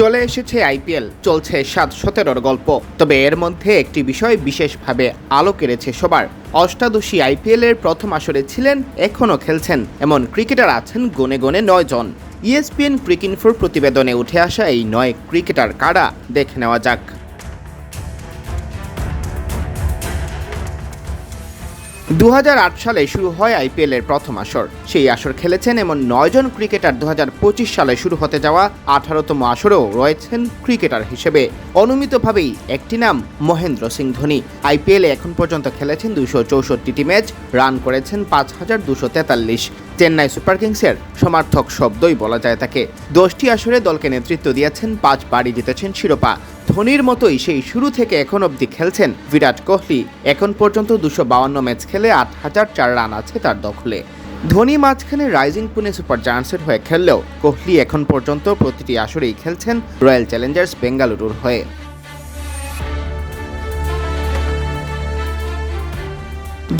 চলে এসেছে আইপিএল, চলছে সাত সতেরোর গল্প। তবে এর মধ্যে একটি বিষয় বিশেষভাবে আলো কেড়েছে সবার। অষ্টাদশী আইপিএলের প্রথম আসরে ছিলেন, এখনও খেলছেন। এমন ক্রিকেটার আছেন গনে গনে নয় জন। ইএসপিএন ক্রিকিনফোর প্রতিবেদনে উঠে আসা এই নয় ক্রিকেটার কারা? দেখে নেওয়া যাক। দু হাজার আট সালে শুরু হয় আইপিএলের প্রথম আসর। সেই আসর খেলেছেন এমন নয়জন ক্রিকেটার দু হাজার পঁচিশ সালে শুরু হতে যাওয়া আঠারোতম আসরেও রয়েছেন ক্রিকেটার হিসেবে। অনুমিতভাবেই একটি নাম মহেন্দ্র সিং ধোনি। আইপিএলে এখন পর্যন্ত খেলেছেন দুশো চৌষট্টিটি ম্যাচ, রান করেছেন পাঁচ হাজার দুশো তেতাল্লিশ। চেন্নাই সুপার কিংসের সমার্থক শব্দই বলা যায় তাকে। দশটি আসরে দলকে নেতৃত্ব দিয়েছেন পাঁচ বাড়ি জিতেছেন শিরোপা। ধোনির মতোই সেই শুরু থেকে এখন অবধি খেলছেন বিরাট কোহলি। এখন পর্যন্ত দুশো বাউান্ন ম্যাচ খেলে আট হাজার চার রান আছে তার দখলে। ধোনি মাঝখানে রাইজিং পুনে সুপার জায়ান্টসের হয়ে খেললেও কোহলি এখন পর্যন্ত প্রতিটি আসরেই খেলছেন রয়্যাল চ্যালেঞ্জার্স বেঙ্গালুরুর হয়ে।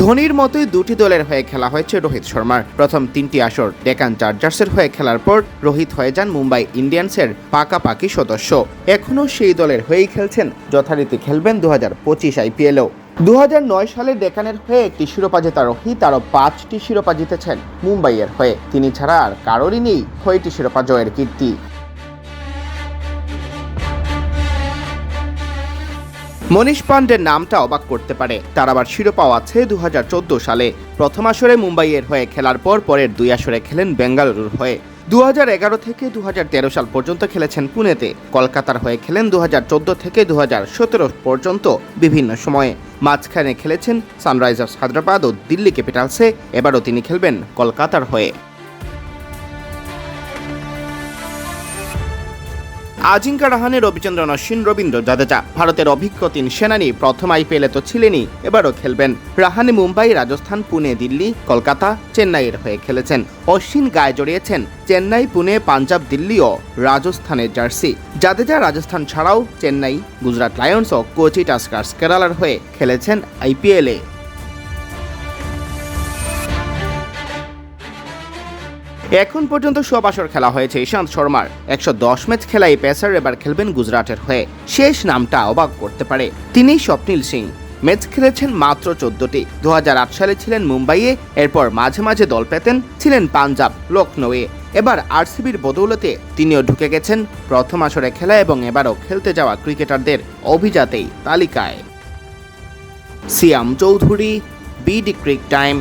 ধোনির মতোই দুটি দলের হয়ে খেলা হয়েছে রোহিত শর্মার। প্রথম তিনটি আসর ডেকান চার্জার্সের হয়ে খেলার পর রোহিত হয়ে যান মুম্বাই ইন্ডিয়ান্সের পাকাপাকি সদস্য। এখনও সেই দলের হয়েই খেলছেন যথারীতি খেলবেন দু হাজার পঁচিশ আইপিএলও। দু নয় সালে ডেকানের হয়ে একটি শিরোপা জেতা রোহিত আরও পাঁচটি শিরোপা জিতেছেন মুম্বাইয়ের হয়ে। তিনি ছাড়া আর কারোরই নেই ছয়টি শিরোপা জয়ের কীর্তি। মনীষ পান্ডের নামটা অবাক করতে পারে। তার আবার শিরোপাও আছে দু হাজার চোদ্দ সালে। প্রথম আসরে মুম্বাইয়ের হয়ে খেলার পর পরের দুই আসরে খেলেন বেঙ্গালুরুর হয়ে। দুহাজার এগারো থেকে দু হাজার তেরো সাল পর্যন্ত খেলেছেন পুনেতে। কলকাতার হয়ে খেলেন দু হাজার চোদ্দ থেকে দু হাজার সতেরো পর্যন্ত বিভিন্ন সময়ে। মাঝখানে খেলেছেন সানরাইজার্স হায়দ্রাবাদ ও দিল্লি ক্যাপিটালসে। এবারও তিনি খেলবেন কলকাতার হয়ে। আজিঙ্কা রাহানে রবিচন্দ্রন অশ্বিন রবীন্দ্র জাদেজা। ভারতের অভিজ্ঞ তিন সেনানি প্রথম আইপিএলে তো ছিলেনই, এবারও খেলবেন। রাহানে মুম্বাই, রাজস্থান, পুনে, দিল্লি, কলকাতা, চেন্নাইয়ের হয়ে খেলেছেন। অশ্বিন গায়ে জড়িয়েছেন চেন্নাই, পুনে, পাঞ্জাব, দিল্লি ও রাজস্থানের জার্সি। জাদেজা রাজস্থান ছাড়াও চেন্নাই, গুজরাট লায়ন্স ও কোচি টাস্কার্স কেরালার হয়ে খেলেছেন আইপিএলে। এখন পর্যন্ত সব আসর খেলা হয়েছে ইশান্ত শর্মার। একশো দশ ম্যাচ খেলা এই পেসার এবার খেলবেন গুজরাটের হয়ে। শেষ নামটা অবাক করতে পারে তিনি স্বপ্নীল সিং। ম্যাচ খেলেছেন মাত্র চোদ্দটি। দু সালে ছিলেন মুম্বাইয়ে, এরপর মাঝে মাঝে দল পেতেন ছিলেন পাঞ্জাব লখনৌয়ে। এবার আরসিবির বদৌলতে তিনিও ঢুকে গেছেন প্রথম আসরে খেলা এবং এবারও খেলতে যাওয়া ক্রিকেটারদের অভিজাতেই তালিকায়। Siam Chowdhury, BD cric time.